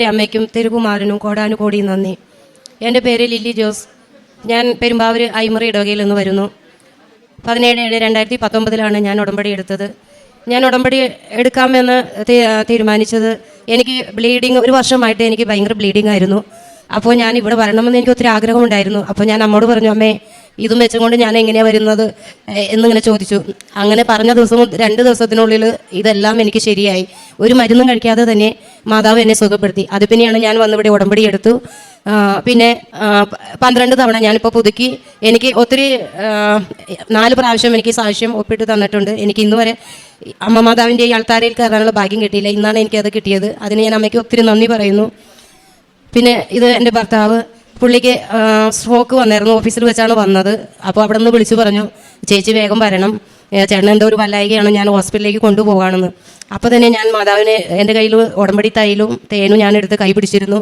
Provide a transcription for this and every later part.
എന്റെ അമ്മയ്ക്കും തിരുകുമാരനും കോടാനു കോടി നന്ദി. എന്റെ പേര് ലില്ലി ജോസ്. ഞാൻ പെരുമ്പാവൂർ ഐമറി ഇടവകയിൽ നിന്ന് വരുന്നു. പതിനേഴ് ഏഴ് രണ്ടായിരത്തി പത്തൊമ്പതിലാണ് ഞാൻ ഉടമ്പടി എടുത്തത്. ഞാൻ ഉടമ്പടി എടുക്കാമെന്ന് തീരുമാനിച്ചത് എനിക്ക് ബ്ലീഡിങ് ഒരു വർഷമായിട്ട് എനിക്ക് ഭയങ്കര ബ്ലീഡിങ് ആയിരുന്നു. അപ്പോൾ ഞാൻ ഇവിടെ വരണമെന്ന് എനിക്ക് ഒത്തിരി ആഗ്രഹമുണ്ടായിരുന്നു. അപ്പോൾ ഞാൻ അമ്മോട് പറഞ്ഞു അമ്മേ ഇതും വെച്ചുകൊണ്ട് ഞാൻ എങ്ങനെയാണ് വരുന്നത്? എന്നിങ്ങനെ ചോദിച്ചു. അങ്ങനെ പറഞ്ഞ ദിവസം രണ്ട് ദിവസത്തിനുള്ളിൽ ഇതെല്ലാം എനിക്ക് ശരിയായി. ഒരു മരുന്നും കഴിക്കാതെ തന്നെ മാതാവ് എന്നെ സുഖപ്പെടുത്തി. അത് പിന്നെയാണ് ഞാൻ വന്നിവിടെ ഉടമ്പടി എടുത്തു. പിന്നെ പന്ത്രണ്ട് തവണ ഞാനിപ്പോൾ പുതുക്കി. എനിക്ക് ഒത്തിരി നാല് പ്രാവശ്യം എനിക്ക് സാക്ഷ്യം ഒപ്പിട്ട് തന്നിട്ടുണ്ട്. എനിക്ക് ഇന്ന് വരെ അമ്മ മാതാവിന്റെ ഈ അൾത്താരയിൽ കയറാനുള്ള ഭാഗ്യം കിട്ടിയില്ല. ഇന്നാണ് എനിക്കത് കിട്ടിയത്. അതിന് ഞാൻ അമ്മയ്ക്ക് ഒത്തിരി നന്ദി പറയുന്നു. പിന്നെ ഇത് എന്റെ ഭർത്താവ് പുള്ളിക്ക് സ്ട്രോക്ക് വന്നായിരുന്നു ഓഫീസിൽ വെച്ചാണ് വന്നത്. അപ്പോൾ അവിടെ നിന്ന് വിളിച്ചു പറഞ്ഞു ചേച്ചി വേഗം വരണം. ചേട്ടൻ എന്തോ ഒരു വല്ലായികയാണ് ഞാൻ ഹോസ്പിറ്റലിലേക്ക് കൊണ്ടുപോകാണെന്ന് അപ്പോൾ തന്നെ ഞാൻ മാതാവിനെ എന്റെ കയ്യിൽ ഉടമ്പടി തൈലും തേനും ഞാൻ എടുത്ത് കൈ പിടിച്ചിരുന്നു.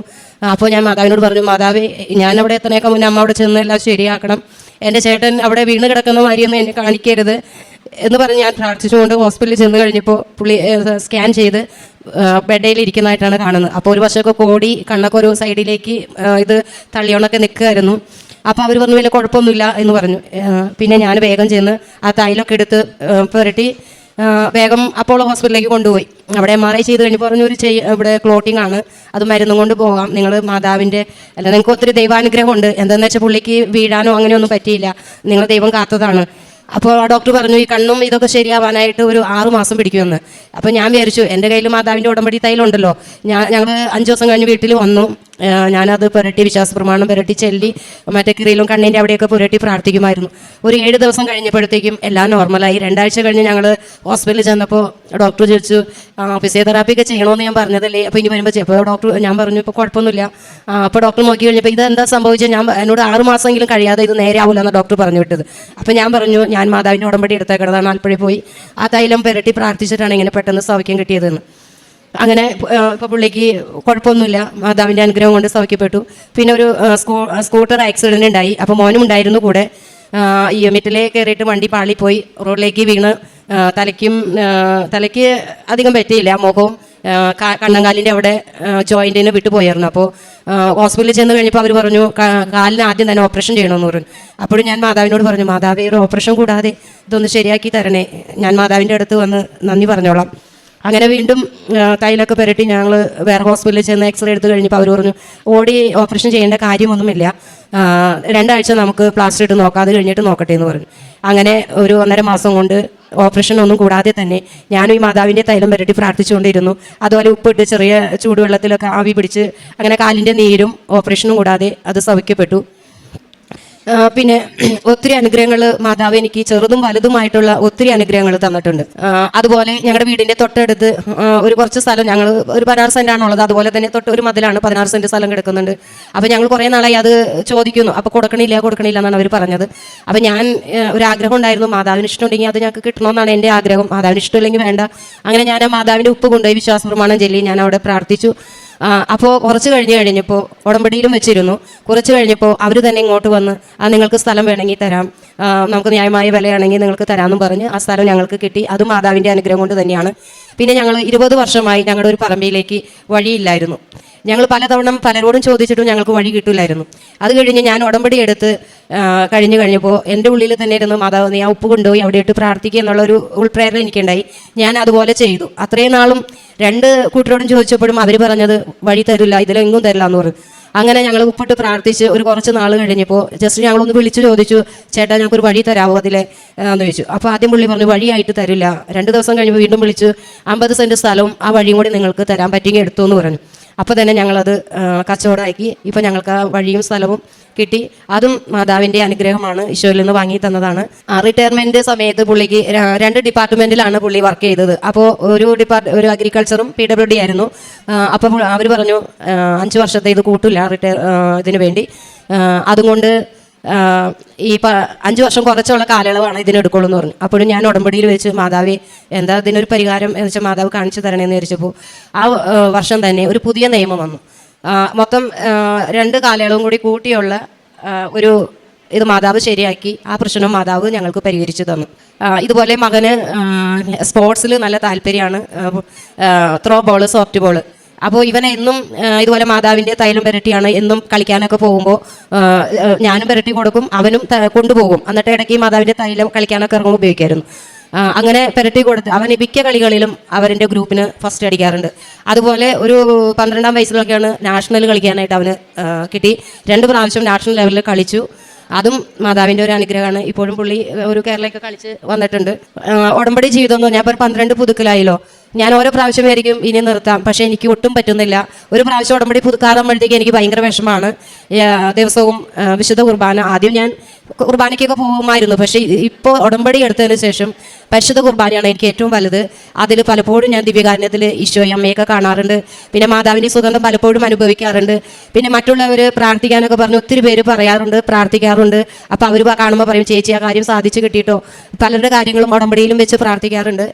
അപ്പോൾ ഞാൻ മാതാവിനോട് പറഞ്ഞു മാതാവ് ഞാൻ അവിടെ എത്തണേക്കാൾ മുന്നേ അമ്മ അവിടെ ചെന്ന് എല്ലാം ശരിയാക്കണം. എന്റെ ചേട്ടൻ അവിടെ വീണ് കിടക്കുന്ന മാതിരിയൊന്നും എന്നെ കാണിക്കരുത്. എന്ന് പറഞ്ഞ് ഞാൻ പ്രാർത്ഥിച്ചുകൊണ്ട് ഹോസ്പിറ്റലിൽ ചെന്ന് കഴിഞ്ഞപ്പോൾ പുള്ളി സ്കാൻ ചെയ്ത് ബെഡയിൽ ഇരിക്കുന്നതായിട്ടാണ് കാണുന്നത്. അപ്പോൾ ഒരു വശമൊക്കെ കോടി കണ്ണൊക്കെ ഒരു സൈഡിലേക്ക് ഇത് തള്ളിയോണൊക്കെ നിൽക്കുമായിരുന്നു അപ്പോൾ അവർ പറഞ്ഞു വലിയ കുഴപ്പമൊന്നുമില്ല എന്ന് പറഞ്ഞു. പിന്നെ ഞാൻ വേഗം ചെന്ന് ആ തൈലൊക്കെ എടുത്ത് പുരട്ടി വേഗം അപ്പോളോ ഹോസ്പിറ്റലിലേക്ക് കൊണ്ടുപോയി. അവിടെ എം ആർ ഐ ചെയ്ത് കഴിഞ്ഞ് പറഞ്ഞു ഒരു ചെയ് ഇവിടെ ക്ലോട്ടിംഗ് ആണ്. അത് മരുന്നും കൊണ്ട് പോകാം. നിങ്ങൾ മാതാവിന്റെ അല്ല നിങ്ങൾക്ക് ഒത്തിരി ദൈവാനുഗ്രഹമുണ്ട്. എന്താണെന്ന് വെച്ചാൽ പുള്ളിക്ക് വീഴാനോ അങ്ങനെയൊന്നും പറ്റിയില്ല. നിങ്ങൾ ദൈവം കാത്തതാണ്. അപ്പോൾ ആ ഡോക്ടർ പറഞ്ഞു ഈ കണ്ണും ഇതൊക്കെ ശരിയാവാനായിട്ട് ഒരു ആറ് മാസം പിടിക്കുമെന്ന്. അപ്പോൾ ഞാൻ വിചാരിച്ചു എന്റെ കയ്യിൽ മാതാവിന്റെ ഉടമ്പടി തൈലുണ്ടല്ലോ ഞാൻ ഞങ്ങൾ അഞ്ച് ദിവസം കഴിഞ്ഞ് വീട്ടിൽ വന്നു. ഞാനത് പുരട്ടി വിശ്വാസ പ്രമാണം പുരട്ടി ചെല്ലി മറ്റേ കിറിയിലും കണ്ണിന്റെ അവിടെയൊക്കെ പുരട്ടി പ്രാർത്ഥിക്കുമായിരുന്നു. ഒരു ഏഴ് ദിവസം കഴിഞ്ഞപ്പോഴത്തേക്കും എല്ലാം നോർമലായി. രണ്ടാഴ്ച കഴിഞ്ഞ് ഞങ്ങൾ ഹോസ്പിറ്റലിൽ ചെന്നപ്പോൾ ഡോക്ടർ ചോദിച്ചു ഫിസിയോതെറാപ്പി ഒക്കെ ചെയ്യണമെന്ന് ഞാൻ പറഞ്ഞതല്ലേ? അപ്പോൾ ഇനി വരുമ്പോൾ അപ്പോൾ ഡോക്ടർ ഞാൻ പറഞ്ഞു ഇപ്പോൾ കുഴപ്പമൊന്നുമില്ല. അപ്പോൾ ഡോക്ടർ നോക്കി കഴിഞ്ഞപ്പോൾ ഇത് എന്താ സംഭവിച്ചത് ഞാൻ എന്നോട് ആറ് മാസമെങ്കിലും കഴിയാതെ ഇത് നേരെ ആവില്ല എന്ന് ഡോക്ടർ പറഞ്ഞു വിട്ടത്. അപ്പോൾ ഞാൻ പറഞ്ഞു ഞാൻ മാതാവിന്റെ ഉടമ്പടി എടുത്തേക്കണതാണ്. ആൽപ്പഴി പോയി ആ തൈലം പുരട്ടി പ്രാർത്ഥിച്ചിട്ടാണ് ഇങ്ങനെ പെട്ടെന്ന് സൗഖ്യം കിട്ടിയതെന്ന്. അങ്ങനെ ഇപ്പോൾ പുള്ളിക്ക് കുഴപ്പമൊന്നുമില്ല. മാതാവിന്റെ അനുഗ്രഹം കൊണ്ട് സൗഖ്യപ്പെട്ടു. പിന്നെ ഒരു സ്കൂ സ്കൂട്ടർ ആക്സിഡന്റ് ഉണ്ടായി. അപ്പോൾ മോനും ഉണ്ടായിരുന്നു കൂടെ. ഈ മിറ്റിലേ കയറിയിട്ട് വണ്ടി പാളിപ്പോയി. റോഡിലേക്ക് വീണ് തലയ്ക്കും തലയ്ക്ക് അധികം പറ്റിയില്ല. മുഖവും കണ്ണങ്കാലിന്റെ അവിടെ ജോയിന്റിന് വിട്ടുപോയായിരുന്നു. അപ്പോൾ ഹോസ്പിറ്റലിൽ ചെന്ന് കഴിഞ്ഞപ്പോൾ അവർ പറഞ്ഞു "കാ- കാലിന് ആദ്യം തന്നെ ഓപ്പറേഷൻ ചെയ്യണമെന്ന് പറഞ്ഞു. അപ്പോഴും ഞാൻ മാതാവിനോട് പറഞ്ഞു മാതാവേ ഒരു ഓപ്പറേഷൻ കൂടാതെ ഇതൊന്ന് ശരിയാക്കി തരണേ. ഞാൻ മാതാവിന്റെ അടുത്ത് വന്ന് നന്ദി പറഞ്ഞോളാം. അങ്ങനെ വീണ്ടും തൈലൊക്കെ പുരട്ടി ഞങ്ങൾ വേറെ ഹോസ്പിറ്റലിൽ ചെന്ന് എക്സ്റേ എടുത്ത് കഴിഞ്ഞപ്പോൾ അവർ പറഞ്ഞു ഓടി ഓപ്പറേഷൻ ചെയ്യേണ്ട കാര്യമൊന്നുമില്ല. രണ്ടാഴ്ച നമുക്ക് പ്ലാസ്റ്റർ ഇട്ട് നോക്കാം അത് കഴിഞ്ഞിട്ട് നോക്കട്ടെ എന്ന് പറഞ്ഞു. അങ്ങനെ ഒരു ഒന്നര മാസം കൊണ്ട് ഓപ്പറേഷൻ ഒന്നും കൂടാതെ തന്നെ ഞാനും ഈ മാതാവിന്റെ തൈലം പുരട്ടി പ്രാർത്ഥിച്ചുകൊണ്ടിരുന്നു. അതുപോലെ ഉപ്പിട്ട് ചെറിയ ചൂടുവെള്ളത്തിലൊക്കെ ആവി പിടിച്ച് അങ്ങനെ കാലിന്റെ നീരും ഓപ്പറേഷനും കൂടാതെ അത് സൗഖ്യപ്പെട്ടു. ആ, പിന്നെ ഒത്തിരി അനുഗ്രഹങ്ങൾ മാതാവ് എനിക്ക് ചെറുതും വലുതുമായിട്ടുള്ള ഒത്തിരി അനുഗ്രഹങ്ങൾ തന്നിട്ടുണ്ട്. അതുപോലെ ഞങ്ങളുടെ വീടിന്റെ തൊട്ടടുത്ത് ഒരു കുറച്ച് സ്ഥലം ഞങ്ങൾ ഒരു പതിനാറ് സെന്റ് ആണുള്ളത് അതുപോലെ തന്നെ തൊട്ട് ഒരു മതിലാണ് പതിനാറ് സെന്റ് സ്ഥലം കിടക്കുന്നുണ്ട്. അപ്പോൾ ഞങ്ങൾ കുറേ നാളായി അത് ചോദിക്കുന്നു. അപ്പോൾ കൊടുക്കണില്ല കൊടുക്കണില്ല എന്നാണ് അവർ പറഞ്ഞത്. അപ്പോൾ ഞാൻ ഒരു ആഗ്രഹം ഉണ്ടായിരുന്നു. മാതാവിന് ഇഷ്ടമുണ്ടെങ്കിൽ അത് ഞങ്ങൾക്ക് കിട്ടണമെന്നാണ് എന്റെ ആഗ്രഹം. മാതാവിന് ഇഷ്ടമില്ലെങ്കിൽ വേണ്ട. അങ്ങനെ ഞാൻ ആ മാതാവിന്റെ ഉപ്പ് കൊണ്ടുപോയി വിശ്വാസ പ്രമാണം ചൊല്ലി ഞാൻ അവിടെ പ്രാർത്ഥിച്ചു. അപ്പോൾ കുറച്ച് കഴിഞ്ഞ് കഴിഞ്ഞപ്പോൾ ഉടമ്പടിയിലും വെച്ചിരുന്നു. കുറച്ച് കഴിഞ്ഞപ്പോൾ അവർ തന്നെ ഇങ്ങോട്ട് വന്ന് ആ നിങ്ങൾക്ക് സ്ഥലം വേണമെങ്കിൽ തരാം. നമുക്ക് ന്യായമായ വിലയാണെങ്കിൽ നിങ്ങൾക്ക് തരാമെന്നും പറഞ്ഞ് ആ സ്ഥലം ഞങ്ങൾക്ക് കിട്ടി. അത് മാതാവിന്റെ അനുഗ്രഹം കൊണ്ട് തന്നെയാണ്. പിന്നെ ഞങ്ങൾ ഇരുപത് വർഷമായി ഞങ്ങളുടെ ഒരു പറമ്പിലേക്ക് വഴിയില്ലായിരുന്നു. ഞങ്ങൾ പലതവണ പലരോടും ചോദിച്ചിട്ടും ഞങ്ങൾക്ക് വഴി കിട്ടില്ലായിരുന്നു. അത് കഴിഞ്ഞ് ഞാൻ ഉടമ്പടി എടുത്ത് കഴിഞ്ഞ് കഴിഞ്ഞപ്പോൾ എന്റെ ഉള്ളിൽ തന്നെ ഇരുന്ന് മാതാവ് നീ ആ ഉപ്പ് കൊണ്ടുപോയി അവിടെ ഇട്ട് പ്രാർത്ഥിക്കുക എന്നുള്ളൊരു ഉൾപ്രേരണ എനിക്കുണ്ടായി. ഞാൻ അതുപോലെ ചെയ്തു. അത്രയും നാളും രണ്ട് കൂട്ടരോടും ചോദിച്ചപ്പോഴും അവർ പറഞ്ഞത് വഴി തരില്ല ഇതിലെങ്ങും തരില്ല എന്ന് പറഞ്ഞു. അങ്ങനെ ഞങ്ങൾ ഉപ്പിട്ട് പ്രാർത്ഥിച്ച് ഒരു കുറച്ച് നാൾ കഴിഞ്ഞപ്പോൾ ജസ്റ്റ് ഞങ്ങളൊന്ന് വിളിച്ചു ചോദിച്ചു ചേട്ടാ ഞങ്ങൾക്കൊരു വഴി തരാമോ അതിലെ? എന്ന് ചോദിച്ചു. അപ്പോൾ ആദ്യം പുള്ളി പറഞ്ഞു വഴിയായിട്ട് തരില്ല. രണ്ട് ദിവസം കഴിഞ്ഞപ്പോൾ വീണ്ടും വിളിച്ചു അമ്പത് സെന്റ് സ്ഥലവും ആ വഴിയും കൂടി നിങ്ങൾക്ക് തരാൻ പറ്റിയെങ്കിൽ എടുത്തു എന്ന് പറഞ്ഞു. അപ്പോൾ തന്നെ ഞങ്ങളത് കച്ചവടമാക്കി. ഇപ്പോൾ ഞങ്ങൾക്ക് ആ വഴിയും സ്ഥലവും കിട്ടി. അതും മാതാവിന്റെ അനുഗ്രഹമാണ് ഈശോയിൽ നിന്ന് വാങ്ങി തന്നതാണ്. ആ റിട്ടയർമെന്റ് സമയത്ത് പുള്ളിക്ക് രണ്ട് ഡിപ്പാർട്ട്മെന്റിലാണ് പുള്ളി വർക്ക് ചെയ്തത്. അപ്പോൾ ഒരു ഡിപ്പാർട്ട് ഒരു അഗ്രികൾച്ചറും പി ഡബ്ല്യു ഡി ആയിരുന്നു. അപ്പോൾ അവർ പറഞ്ഞു അഞ്ച് വർഷത്തെ ഇത് കൂട്ടില്ല റിട്ടയർ ഇതിന് വേണ്ടി. അതുകൊണ്ട് ഈ അഞ്ച് വർഷം കുറച്ചുള്ള കാലയളവാണ് ഇതിനെടുക്കുള്ളൂ എന്ന് പറഞ്ഞു. അപ്പോഴും ഞാൻ ഉടമ്പടിയിൽ വെച്ച് മാതാവി എന്താ ഇതിനൊരു പരിഹാരം? എന്ന് വെച്ചാൽ മാതാവ് കാണിച്ചു തരണേന്ന് വിചാരിച്ചപ്പോൾ ആ വർഷം തന്നെ ഒരു പുതിയ നിയമം വന്നു. മൊത്തം രണ്ട് കാലയളവും കൂടി കൂട്ടിയുള്ള ഒരു ഇത് മാതാവ് ശരിയാക്കി ആ പ്രശ്നം മാതാവ് ഞങ്ങൾക്ക് പരിഹരിച്ചു തന്നു. ഇതുപോലെ മകന് സ്പോർട്സിൽ നല്ല താല്പര്യമാണ് ത്രോ ബോൾ സോഫ്റ്റ് ബോൾ അപ്പോൾ ഇവൻ എന്നും ഇതുപോലെ മാതാവിന്റെ തൈലം പുരട്ടിയാണ് എന്നും കളിക്കാനൊക്കെ പോകുമ്പോൾ ഞാനും പുരട്ടി കൊടുക്കും അവനും കൊണ്ടുപോകും. എന്നിട്ട് ഇടയ്ക്ക് മാതാവിന്റെ തൈലം കളിക്കാനൊക്കെ ഇറങ്ങുമ്പോൾ ഉപയോഗിക്കായിരുന്നു. അങ്ങനെ പെരട്ടി കൊടുത്ത് അവൻ മിക്ക കളികളിലും അവരിന്റെ ഗ്രൂപ്പിന് ഫസ്റ്റ് അടിക്കാറുണ്ട്. അതുപോലെ ഒരു പന്ത്രണ്ടാം വയസ്സിലൊക്കെയാണ് നാഷണൽ കളിക്കാനായിട്ട് അവന് കിട്ടി. രണ്ട് പ്രാവശ്യം നാഷണൽ ലെവലിൽ കളിച്ചു. അതും മാതാവിന്റെ ഒരു അനുഗ്രഹമാണ്. ഇപ്പോഴും പുള്ളി ഒരു കേരളയൊക്കെ കളിച്ച് വന്നിട്ടുണ്ട്. ഉടമ്പടി ജീവിതം എന്ന് ഞാൻ ഇപ്പോൾ പന്ത്രണ്ട് പുതുക്കലായല്ലോ. ഞാൻ ഓരോ പ്രാവശ്യം ആയിരിക്കും ഇനി നിർത്താം. പക്ഷേ എനിക്ക് ഒട്ടും പറ്റുന്നില്ല. ഒരു പ്രാവശ്യം ഉടമ്പടി പുതുക്കാറുമ്പോഴത്തേക്ക് എനിക്ക് ഭയങ്കര വിഷമമാണ്. ദിവസവും വിശുദ്ധ കുർബാന ആദ്യം ഞാൻ കുർബാനയ്ക്കൊക്കെ പോകുമായിരുന്നു. പക്ഷേ ഇപ്പോൾ ഉടമ്പടി എടുത്തതിന് ശേഷം പരിശുദ്ധ കുർബാനയാണ് എനിക്ക് ഏറ്റവും വലുത്. അതിൽ പലപ്പോഴും ഞാൻ ദിവ്യകാരണത്തിൽ ഈശോയും അമ്മയൊക്കെ കാണാറുണ്ട്. പിന്നെ മാതാവിന്റെ സുഗന്ധം പലപ്പോഴും അനുഭവിക്കാറുണ്ട്. പിന്നെ മറ്റുള്ളവർ പ്രാർത്ഥിക്കാനൊക്കെ പറഞ്ഞ് ഒത്തിരി പേര് പറയാറുണ്ട് പ്രാർത്ഥിക്കാറുണ്ട്. അപ്പോൾ അവർ കാണുമ്പോൾ പറയും ചേച്ചി ആ കാര്യം സാധിച്ചു കിട്ടിയിട്ടോ? പലരുടെ കാര്യങ്ങളും ഉടമ്പടിയിലും വെച്ച് പ്രാർത്ഥിക്കാറുണ്ട്.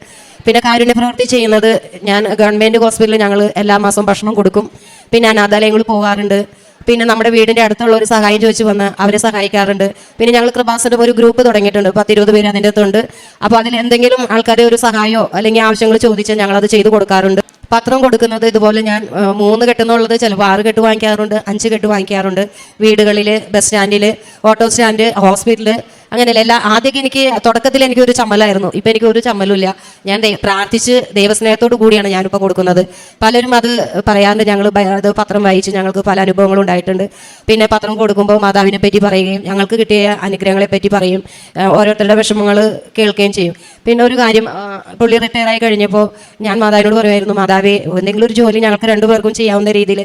പിന്നെ കാരുണ്യ പ്രവൃത്തി ചെയ്യുന്നത് ഞാൻ ഗവൺമെന്റ് ഹോസ്പിറ്റലിൽ ഞങ്ങൾ എല്ലാ മാസവും ഭക്ഷണം കൊടുക്കും. പിന്നെ അനാഥാലയങ്ങളിൽ പോകാറുണ്ട്. പിന്നെ നമ്മുടെ വീടിന്റെ അടുത്തുള്ള ഒരു സഹായം ചോദിച്ചു വന്ന് അവരെ സഹായിക്കാറുണ്ട്. പിന്നെ ഞങ്ങൾ കൃപാസന്റെ ഒരു ഗ്രൂപ്പ് തുടങ്ങിയിട്ടുണ്ട്. പത്ത് ഇരുപത് പേര് അതിന്റെ അകത്തുണ്ട്. അപ്പോൾ അതിൽ എന്തെങ്കിലും ആൾക്കാരെ ഒരു സഹായമോ അല്ലെങ്കിൽ ആവശ്യങ്ങൾ ചോദിച്ചാൽ ഞങ്ങൾ അത് ചെയ്തു കൊടുക്കാറുണ്ട്. പത്രം കൊടുക്കുന്നത് ഇതുപോലെ ഞാൻ മൂന്ന് കെട്ടെന്നുള്ളത് ചിലപ്പോൾ ആറ് കെട്ട് വാങ്ങിക്കാറുണ്ട് അഞ്ച് കെട്ട് വാങ്ങിക്കാറുണ്ട്. വീടുകളിൽ ബസ് സ്റ്റാൻഡിൽ ഓട്ടോ സ്റ്റാൻഡ് ഹോസ്പിറ്റൽ അങ്ങനെയല്ല എല്ലാ ആദ്യമൊക്കെ എനിക്ക് തുടക്കത്തിൽ എനിക്ക് ഒരു ചമ്മലായിരുന്നു. ഇപ്പം എനിക്ക് ഒരു ചമ്മലുമില്ല. ഞാൻ പ്രാർത്ഥിച്ച് ദൈവസ്നേഹത്തോടു കൂടിയാണ് ഞാനിപ്പോൾ കൊടുക്കുന്നത്. പലരും അത് പറയാറുണ്ട്. ഞങ്ങൾ അത് പത്രം വായിച്ച് ഞങ്ങൾക്ക് പല അനുഭവങ്ങളും ഉണ്ടായിട്ടുണ്ട്. പിന്നെ പത്രം കൊടുക്കുമ്പോൾ മാതാവിനെ പറ്റി പറയുകയും ഞങ്ങൾക്ക് കിട്ടിയ അനുഗ്രഹങ്ങളെ പറ്റി പറയും ഓരോരുത്തരുടെ വിഷമങ്ങൾ കേൾക്കുകയും ചെയ്യും. പിന്നെ ഒരു കാര്യം പുള്ളി റിട്ടയർ ആയി കഴിഞ്ഞപ്പോൾ ഞാൻ മാതാവിനോട് പറയുമായിരുന്നു മാതാവേ എന്തെങ്കിലും ഒരു ജോലി ഞങ്ങൾക്ക് രണ്ടുപേർക്കും ചെയ്യാവുന്ന രീതിയിൽ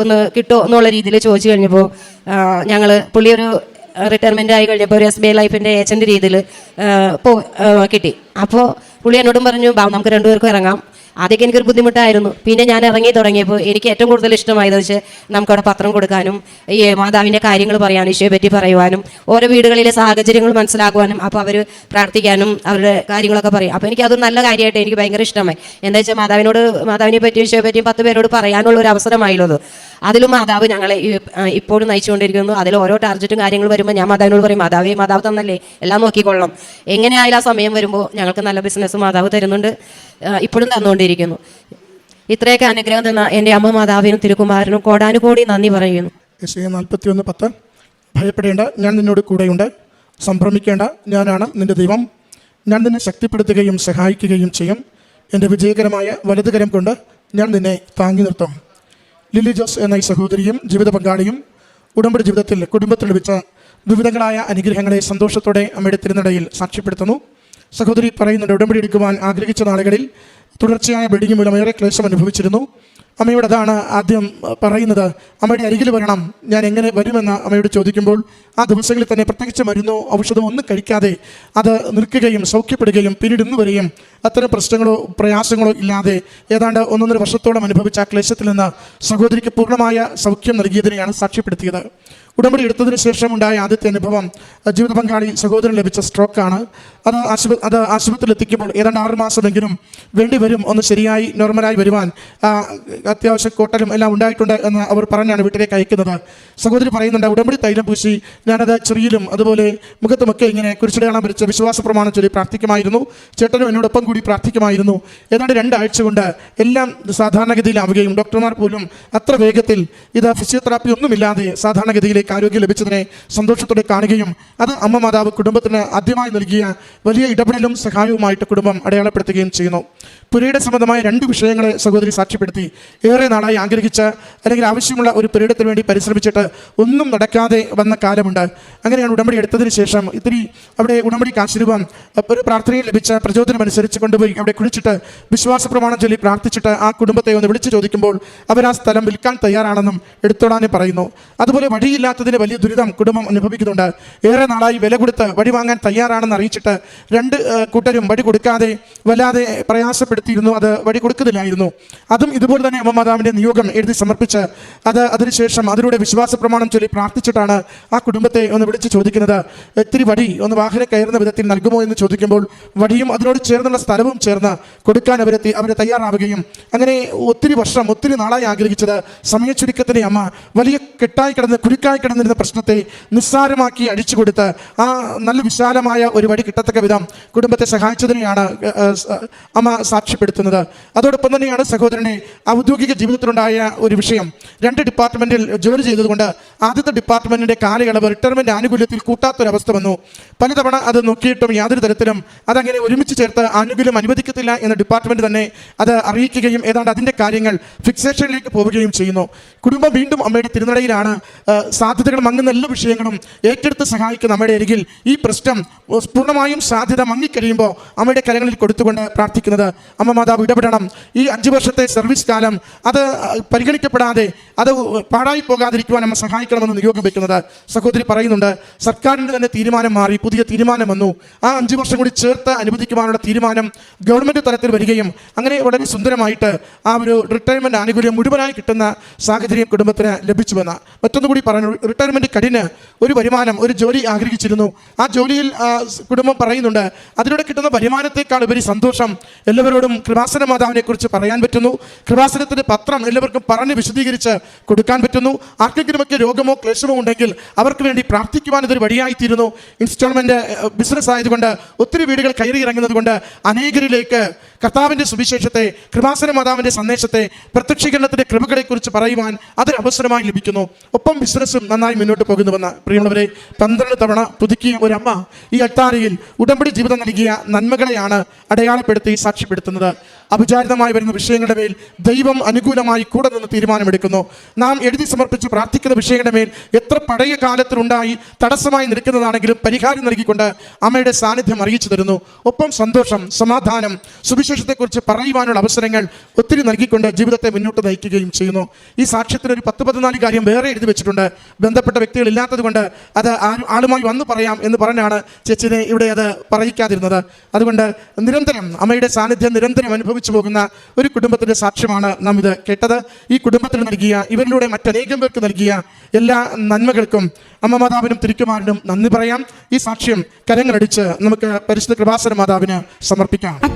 ഒന്ന് കിട്ടുമോ എന്നുള്ള രീതിയിൽ ചോദിച്ചു കഴിഞ്ഞപ്പോൾ ഞങ്ങൾ പുള്ളി ഒരു റിട്ടയർമെന്റ് ആയി കഴിഞ്ഞപ്പോൾ ഒരു എസ് ബി ഐ ലൈഫിന്റെ ഏജന്റ് രീതിയിൽ കിട്ടി. അപ്പോൾ പുള്ളി എന്നോടും പറഞ്ഞു ബാ നമുക്ക് രണ്ടുപേർക്കും ഇറങ്ങാം. ആദ്യമൊക്കെ എനിക്കൊരു ബുദ്ധിമുട്ടായിരുന്നു. പിന്നെ ഞാൻ ഇറങ്ങി തുടങ്ങിയപ്പോൾ എനിക്ക് ഏറ്റവും കൂടുതൽ ഇഷ്ടമായത് വെച്ച് നമുക്കവിടെ പത്രം കൊടുക്കാനും ഈ മാതാവിന്റെ കാര്യങ്ങൾ പറയാനും ഈശോയെ പറ്റി പറയുവാനും ഓരോ വീടുകളിലെ സാഹചര്യങ്ങൾ മനസ്സിലാക്കുവാനും അപ്പോൾ അവർ പ്രാർത്ഥിക്കാനും അവരുടെ കാര്യങ്ങളൊക്കെ പറയും. അപ്പോൾ എനിക്ക് അത് നല്ല കാര്യമായിട്ട് എനിക്ക് ഭയങ്കര ഇഷ്ടമായി. എന്താ വെച്ചാൽ മാതാവിനോട് മാതാവിനെ പറ്റി ഈശോയെ പറ്റി പത്ത് പേരോട് പറയാനുള്ള ഒരു അവസരമായല്ലോ അത് അതിലും മാതാവ് ഞങ്ങളെ ഇപ്പോഴും നയിച്ചുകൊണ്ടിരിക്കുന്നു. അതിൽ ഓരോ ടാർജറ്റും കാര്യങ്ങൾ വരുമ്പോൾ ഞാൻ മാതാവിനോട് പറയും മാതാവേ മാതാവ് തന്നല്ലേ എല്ലാം നോക്കിക്കൊള്ളണം. എങ്ങനെയായാലും ആ സമയം വരുമ്പോൾ ഞങ്ങൾക്ക് നല്ല ബിസിനസ് മാതാവ് തരുന്നുണ്ട്. ഇപ്പോഴും തന്നുകൊണ്ടിരിക്കുന്നു. ഇത്രയൊക്കെ അനുഗ്രഹം തന്ന എന്റെ അമ്മ മാതാവിനും തിരുക്കുമാരനും കോടാനുകോടി നന്ദി പറയുന്നു. നാൽപ്പത്തി ഒന്ന് പത്ത്. ഭയപ്പെടേണ്ട ഞാൻ നിന്നോട് കൂടെയുണ്ട്. സംഭ്രമിക്കേണ്ട ഞാനാണ് നിന്റെ ദൈവം. ഞാൻ നിന്നെ ശക്തിപ്പെടുത്തുകയും സഹായിക്കുകയും ചെയ്യും. എന്റെ വിജയകരമായ വലതുകരം കൊണ്ട് ഞാൻ നിന്നെ താങ്ങി നിർത്തും. ലില്ലി ജോസ് എന്ന ഈ സഹോദരിയും ജീവിത പങ്കാളിയും ഉടമ്പടി ജീവിതത്തിൽ കുടുംബത്തിൽ ലഭിച്ച വിവിധങ്ങളായ അനുഗ്രഹങ്ങളെ സന്തോഷത്തോടെ അമ്മയുടെ തിരുനടയിൽ സാക്ഷ്യപ്പെടുത്തുന്നു. സഹോദരി പറയുന്നുണ്ട് ഉടമ്പടി എടുക്കുവാൻ ആഗ്രഹിച്ച നാളുകളിൽ തുടർച്ചയായ ബിൽഡിംഗ് മൂലം ഏറെ ക്ലേശം അനുഭവിച്ചിരുന്നു. അമ്മയോട് അതാണ് ആദ്യം പറയുന്നത്. അമ്മയുടെ അരികിൽ വരണം. ഞാൻ എങ്ങനെ വരുമെന്ന് അമ്മയോട് ചോദിക്കുമ്പോൾ ആ ദിവസങ്ങളിൽ തന്നെ പ്രത്യേകിച്ച് മരുന്നോ ഔഷധമോ ഒന്നും കഴിക്കാതെ അത് നിൽക്കുകയും സൗഖ്യപ്പെടുകയും പിന്നീട് ഇന്ന് വരെയും അത്തരം പ്രശ്നങ്ങളോ പ്രയാസങ്ങളോ ഇല്ലാതെ ഏതാണ്ട് ഒന്നൊന്നര വർഷത്തോളം അനുഭവിച്ച ആ ക്ലേശത്തിൽ നിന്ന് സഹോദരിക്ക് പൂർണമായ സൗഖ്യം നൽകിയതിനെയാണ് സാക്ഷ്യപ്പെടുത്തിയത്. ഉടമ്പടി എടുത്തതിന് ശേഷം ഉണ്ടായ ആദ്യത്തെ അനുഭവം ജീവിത പങ്കാളി സഹോദരൻ ലഭിച്ച സ്ട്രോക്കാണ്. അത് ആശുപ അത് ആശുപത്രിയിൽ എത്തിക്കുമ്പോൾ ഏതാണ്ട് ആറ് മാസമെങ്കിലും വേണ്ടി വരും ഒന്ന് ശരിയായി നോർമലായി വരുവാൻ അത്യാവശ്യ കോട്ടലും എല്ലാം ഉണ്ടായിട്ടുണ്ട് എന്ന് അവർ പറഞ്ഞാണ് വീട്ടിലേക്ക് അയക്കുന്നത്. സഹോദരി പറയുന്നുണ്ട് ഉടമ്പടി തൈലം പൂശി ഞാനത് ചെറിയിലും അതുപോലെ മുഖത്തുമൊക്കെ ഇങ്ങനെ കുരിശടയാളം വരച്ച് വിശ്വാസ പ്രമാണം ചൊല്ലി പ്രാർത്ഥിക്കുമായിരുന്നു. ചേട്ടനും എന്നോടൊപ്പം കൂടി പ്രാർത്ഥിക്കുമായിരുന്നു. ഏതാണ്ട് രണ്ടാഴ്ച കൊണ്ട് എല്ലാം സാധാരണഗതിയിലാവുകയും ഡോക്ടർമാർ പോലും അത്ര വേഗത്തിൽ ഇത് ഫിസിയോതെറാപ്പി ഒന്നുമില്ലാതെ സാധാരണഗതിയിലേക്ക് ആരോഗ്യം ലഭിച്ചതിനെ സന്തോഷത്തോടെ കാണുകയും അത് അമ്മ മാതാവ് കുടുംബത്തിന് ആദ്യമായി നൽകിയ വലിയ ഇടപെടലും സഹായവുമായിട്ട് കുടുംബം അടയാളപ്പെടുത്തുകയും ചെയ്യുന്നു. പുരയുടെ സംബന്ധമായ രണ്ട് വിഷയങ്ങളെ സഹോദരി സാക്ഷ്യപ്പെടുത്തി ഏറെ നാളായി ആഗ്രഹിച്ച അല്ലെങ്കിൽ ആവശ്യമുള്ള ഒരു പുരയിടത്തിന് വേണ്ടി പരിശ്രമിച്ചിട്ട് ഒന്നും നടക്കാതെ വന്ന കാലമുണ്ട്. അങ്ങനെയാണ് ഉടമ്പടി എടുത്തതിന് ശേഷം ഇത്തിരി അവിടെ ഉടമ്പടി കാശിരുവം ഒരു പ്രാർത്ഥനയിൽ ലഭിച്ച പ്രചോദനം അനുസരിച്ച് കൊണ്ടുപോയി അവിടെ കുഴിച്ചിട്ട് വിശ്വാസ പ്രമാണം ചൊല്ലി പ്രാർത്ഥിച്ചിട്ട് ആ കുടുംബത്തെ ഒന്ന് വിളിച്ചു ചോദിക്കുമ്പോൾ അവർ ആ സ്ഥലം വിൽക്കാൻ തയ്യാറാണെന്നും എടുത്തോളാനും പറയുന്നു. അതുപോലെ വഴിയില്ലാത്തതിന് വലിയ ദുരിതം കുടുംബം അനുഭവിക്കുന്നുണ്ട്. ഏറെ നാളായി വില കൊടുത്ത് വഴി വാങ്ങാൻ തയ്യാറാണെന്ന് അറിയിച്ചിട്ട് രണ്ട് കൂട്ടരും വഴി കൊടുക്കാതെ വല്ലാതെ പ്രയാസപ്പെടുത്തിയിരുന്നു. അത് വടി കൊടുക്കുന്നില്ലായിരുന്നു. അതും ഇതുപോലെ തന്നെ അമ്മ മാതാവിന്റെ നിയോഗം എഴുതി സമർപ്പിച്ച് അത് അതിനുശേഷം അതിലൂടെ വിശ്വാസ പ്രമാണം ചൊല്ലി പ്രാർത്ഥിച്ചിട്ടാണ് ആ കുടുംബത്തെ ഒന്ന് വിളിച്ച് ചോദിക്കുന്നത്. ഇത്തിരി വടി ഒന്ന് വാഹനം കയറുന്ന വിധത്തിൽ നൽകുമോ എന്ന് ചോദിക്കുമ്പോൾ വടിയും അതിനോട് ചേർന്നുള്ള സ്ഥലവും ചേർന്ന് കൊടുക്കാൻ അവരെത്തി അവരെ തയ്യാറാവുകയും അങ്ങനെ ഒത്തിരി വർഷം ഒത്തിരി നാളായി ആഗ്രഹിച്ചത് സമയച്ചുരുക്കത്തിലെ അമ്മ വലിയ കെട്ടായി കിടന്ന് കുരുക്കായി കിടന്നിരുന്ന പ്രശ്നത്തെ നിസ്സാരമാക്കി അഴിച്ചുകൊടുത്ത് ആ നല്ല വിശാലമായ ഒരു വഴി കിട്ടത്തക്ക വിധം കുടുംബത്തെ സഹായിച്ചതിനെയാണ് സ- അമ്മ സാക്ഷ്യപ്പെടുത്തുന്നത്. അതോടൊപ്പം തന്നെയാണ് സഹോദരനെ ഔദ്യോഗിക ജീവിതത്തിലുണ്ടായ ഒരു വിഷയം. രണ്ട് ഡിപ്പാർട്ട്മെന്റിൽ ജോലി ചെയ്തതുകൊണ്ട് ആദ്യത്തെ ഡിപ്പാർട്ട്മെന്റിന്റെ കാലയളവ് റിട്ടയർമെന്റ് ആനുകൂല്യത്തിൽ കൂട്ടാത്തൊരവസ്ഥ വന്നു. പലതവണ അത് നോക്കിയിട്ടും യാതൊരു തരത്തിലും അതങ്ങനെ ഒരുമിച്ച് ചേർത്ത് ആനുകൂല്യം അനുവദിക്കത്തില്ല എന്ന ഡിപ്പാർട്ട്മെന്റ് തന്നെ അത് അറിയിക്കുകയും ഏതാണ്ട് അതിന്റെ കാര്യങ്ങൾ ഫിക്സേഷനിലേക്ക് പോവുകയും ചെയ്യുന്നു. കുടുംബം വീണ്ടും അമ്മയുടെ തിരുനടയിലാണ് ആ, സാധ്യതകൾ മങ്ങുന്ന എല്ലാ വിഷയങ്ങളും ഏറ്റെടുത്ത് സഹായിക്കുന്ന അമ്മയുടെ അരികിൽ ഈ പ്രശ്നം പൂർണമായും സാധ്യത മങ്ങിക്കഴിയുമ്പോൾ അമ്മയുടെ കരങ്ങളിൽ കൊടുത്തുകൊണ്ട് പ്രാർത്ഥിക്കുന്നത് അമ്മ മാതാവ് ഇടപെടണം. ഈ അഞ്ച് വർഷത്തെ സർവീസ് കാലം അത് പരിഗണിക്കപ്പെടാതെ അത് പാഴായി പോകാതിരിക്കുവാൻ അമ്മ സഹായിക്കണമെന്ന് നിയോഗം വയ്ക്കുന്നത് സഹോദരി പറയുന്നുണ്ട്. സർക്കാരിന്റെ തന്നെ തീരുമാനം മാറി പുതിയ തീരുമാനം വന്നു. ആ അഞ്ച് വർഷം കൂടി ചേർത്ത് അനുവദിക്കുവാനുള്ള തീരുമാനം ഗവൺമെന്റ് തലത്തിൽ വരികയും അങ്ങനെ വളരെ സുന്ദരമായിട്ട് ആ ഒരു റിട്ടയർമെന്റ് ആനുകൂല്യം മുഴുവനായി കിട്ടുന്ന സാഹചര്യം കുടുംബത്തിന് ലഭിച്ചുവെന്ന് മറ്റൊന്നുകൂടി പറഞ്ഞു റിട്ടയർമെന്റ് കടിന് ഒരു വരുമാനം ഒരു ജോലി ആഗ്രഹിച്ചിരുന്നു. ആ ജോലിയിൽ കുടുംബം പറയുന്നുണ്ട് അതിലൂടെ കിട്ടുന്ന വരുമാനത്തെക്കാൾ ഉപരി സന്തോഷം എല്ലാവരോടും കൃപാസന മാതാവിനെക്കുറിച്ച് പറയാൻ പറ്റുന്നു. കൃപാസനത്തിന്റെ പത്രം എല്ലാവർക്കും പറഞ്ഞ് വിശദീകരിച്ച് കൊടുക്കാൻ പറ്റുന്നു. ആർക്കെങ്കിലുമൊക്കെ രോഗമോ ക്ലേശമോ ഉണ്ടെങ്കിൽ അവർക്ക് വേണ്ടി പ്രാർത്ഥിക്കുവാൻ ഇതൊരു വഴിയായിത്തീരുന്നു. ഇൻസ്റ്റാൾമെന്റ് ബിസിനസ് ആയതുകൊണ്ട് ഒത്തിരി വീടുകൾ കയറി ഇറങ്ങുന്നത് കൊണ്ട് അനേകരിലേക്ക് കർത്താവിന്റെ സുവിശേഷത്തെ കൃപാസന മാതാവിന്റെ സന്ദേശത്തെ പ്രത്യക്ഷീകരണത്തിന്റെ കൃപകളെക്കുറിച്ച് പറയുവാൻ അതൊരു അവസരമായി ലഭിക്കുന്നു. ഒപ്പം ബിസിനസ്സും നന്നായി മുന്നോട്ട് പോകുന്നുവെന്ന് പ്രിയമുള്ളവരെ പന്ത്രണ്ട് തവണ പുതുക്കിയ ഒരമ്മ ഈ അട്ടാരിയിൽ ഉടമ്പടി ജീവിതം നൽകിയ നന്മകളെയാണ് അടയാളപ്പെടുത്തി സാക്ഷ്യപ്പെടുത്തുന്നത്. അപചാരിതമായി വരുന്ന വിഷയങ്ങളുടെ മേൽ ദൈവം അനുകൂലമായി കൂടെ നിന്ന് തീരുമാനമെടുക്കുന്നു. നാം എഴുതി സമർപ്പിച്ച് പ്രാർത്ഥിക്കുന്ന വിഷയങ്ങളുടെ മേൽ എത്ര പഴയ കാലത്തിലുണ്ടായി തടസ്സമായി നിൽക്കുന്നതാണെങ്കിലും പരിഹാരം നൽകിക്കൊണ്ട് അമ്മയുടെ സാന്നിധ്യം അറിയിച്ചു തരുന്നു. ഒപ്പം സന്തോഷം സമാധാനം സുവിശേഷത്തെക്കുറിച്ച് പറയുവാനുള്ള അവസരങ്ങൾ ഒത്തിരി നൽകിക്കൊണ്ട് ജീവിതത്തെ മുന്നോട്ട് നയിക്കുകയും ചെയ്യുന്നു. ഈ സാക്ഷ്യത്തിന് ഒരു പത്ത് പതിനാല് കാര്യം വേറെ എഴുതി വെച്ചിട്ടുണ്ട്. ബന്ധപ്പെട്ട വ്യക്തികൾ ഇല്ലാത്തത് കൊണ്ട് അത് ആളുമായി വന്ന് പറയാം എന്ന് പറഞ്ഞാണ് ചേച്ചിനെ ഇവിടെ അത് പറയിക്കാതിരുന്നത്. അതുകൊണ്ട് നിരന്തരം അമ്മയുടെ സാന്നിധ്യം നിരന്തരം അനുഭവിച്ചു പോകുന്ന ഒരു കുടുംബത്തിന്റെ സാക്ഷ്യമാണ് നാം ഇത് കേട്ടത്. ഈ കുടുംബത്തിന് നൽകിയ ഇവരിലൂടെ മറ്റനേകം പേർക്ക് നൽകിയ എല്ലാ നന്മകൾക്കും അമ്മ മാതാവിനും തിരുക്കുമാരനും നന്ദി പറയാം. ഈ സാക്ഷ്യം കരങ്ങളടിച്ച് നമുക്ക് പരിശുദ്ധ കൃപാസന മാതാവിന് സമർപ്പിക്കാം.